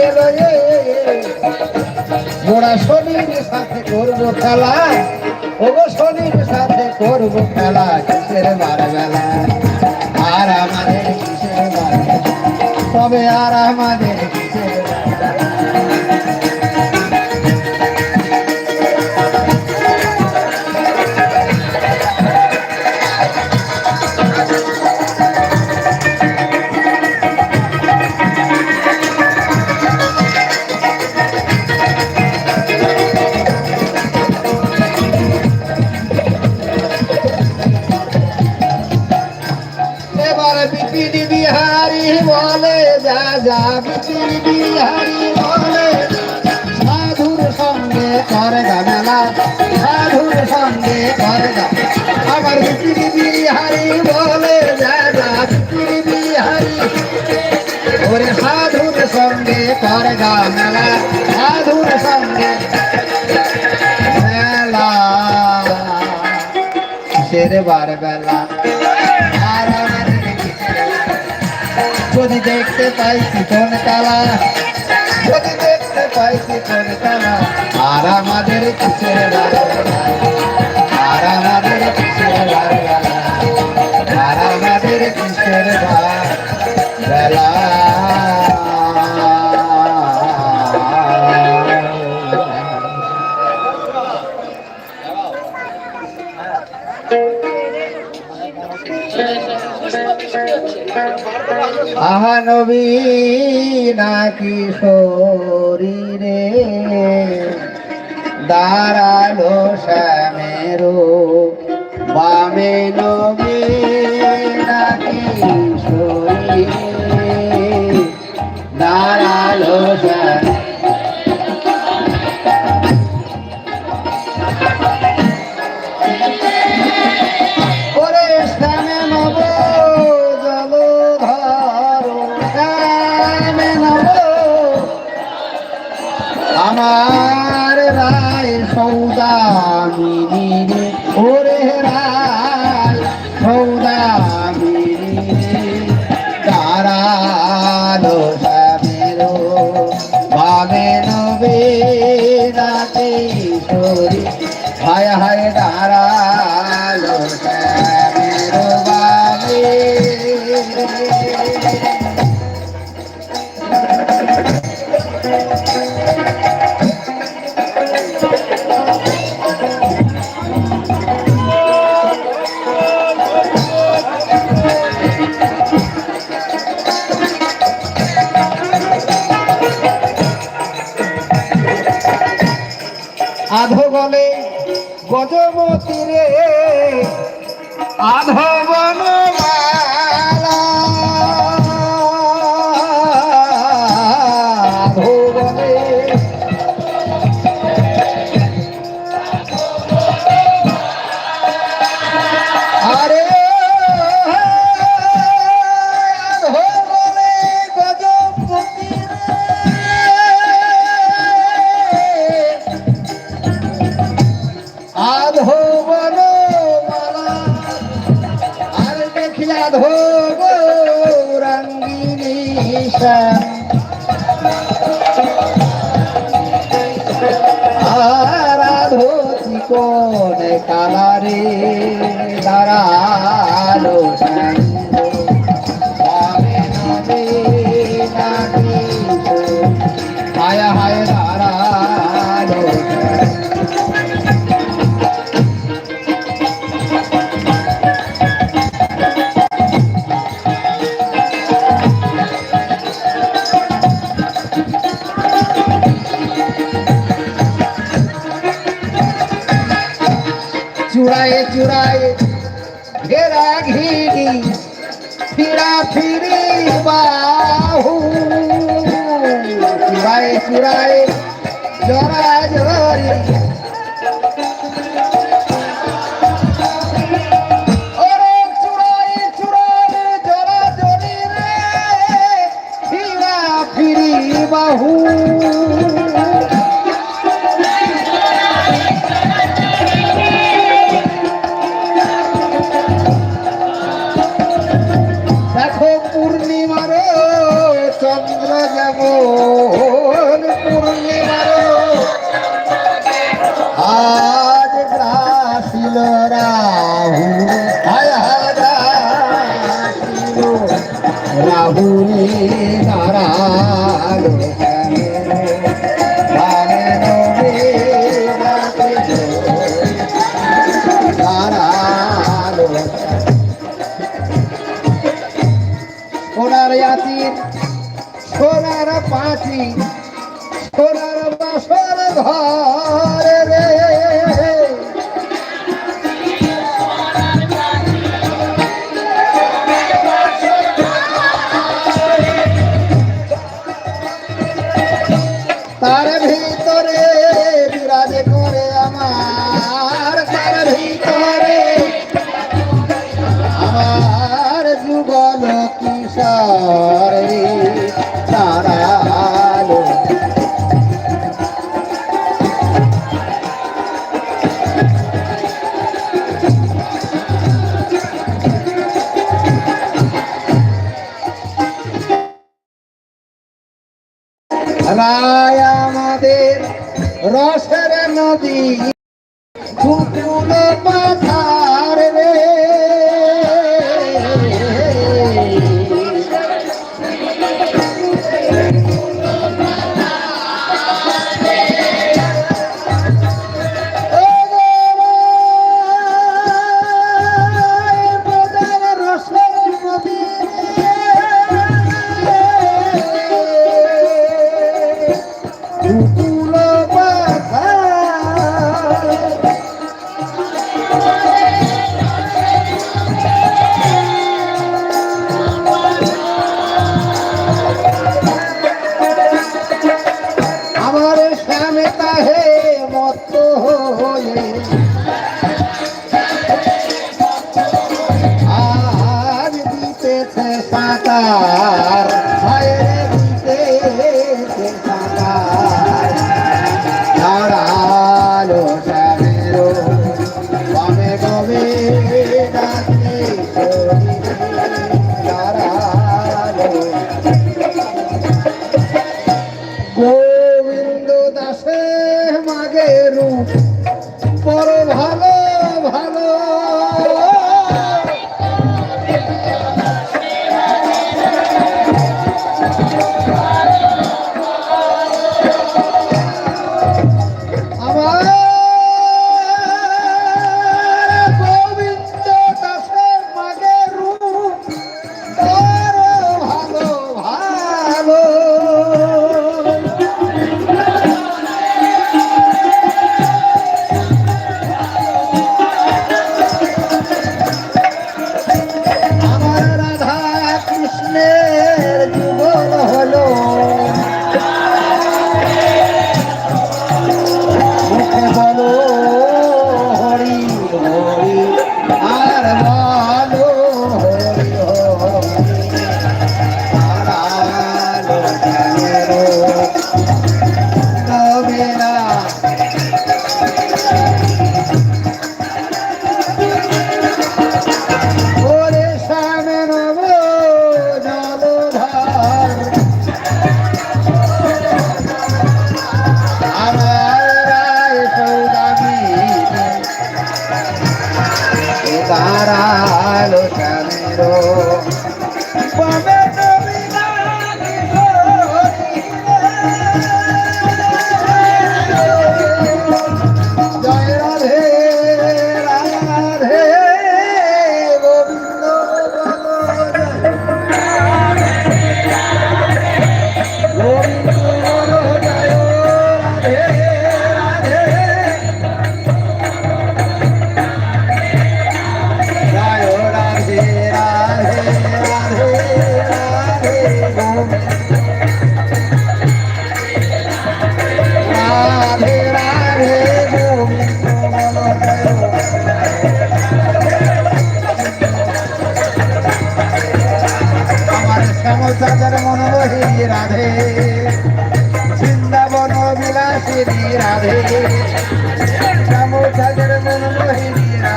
সঙ্গে লয়ে গোড়া শনির সাথে করব খেলা। ওগো শনির সাথে করব খেলা, কিসের মারবেলা আর আমাদের কিসের মারবেলা তবে আর আমাদের করে গামেলা সাধুর সঙ্গে মেলা কিসের বার বেলা আর আমাদের কিসের যদি দেখতে পাই কোন কালা যদি দেখতে পাই কোন কালা আর আমাদের কিসের বার বেলা আর আমাদের নবী নাকি শরীরে? দাঁড়াল শ্যামেরো হায় হায় বাবে আধো বলে গজমতি রে আধো চিকনে কালারে चुराए चुराए। घेरा घेरी फिरा फिरी बाहू। चुराए चुराए जरा সোনার আছি সোনার পাচি সোনার বাসর ঘর। রায় আমাদের রসের নদী পুকুর মাথা। रहता है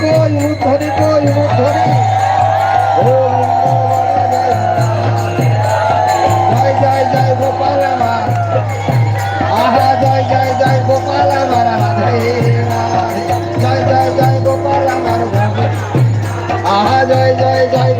কই উলুধ্বনি কই উলুধ্বনি জয় জয় জয় গোপাল আহা জয় জয় জয় গোপাল আমার। জয় জয় জয় গোপাল আমার আহা জয় জয় জয়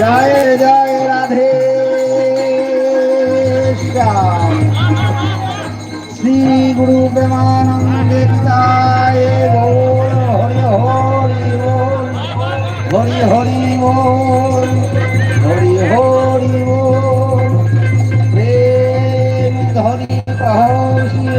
জয় জয়।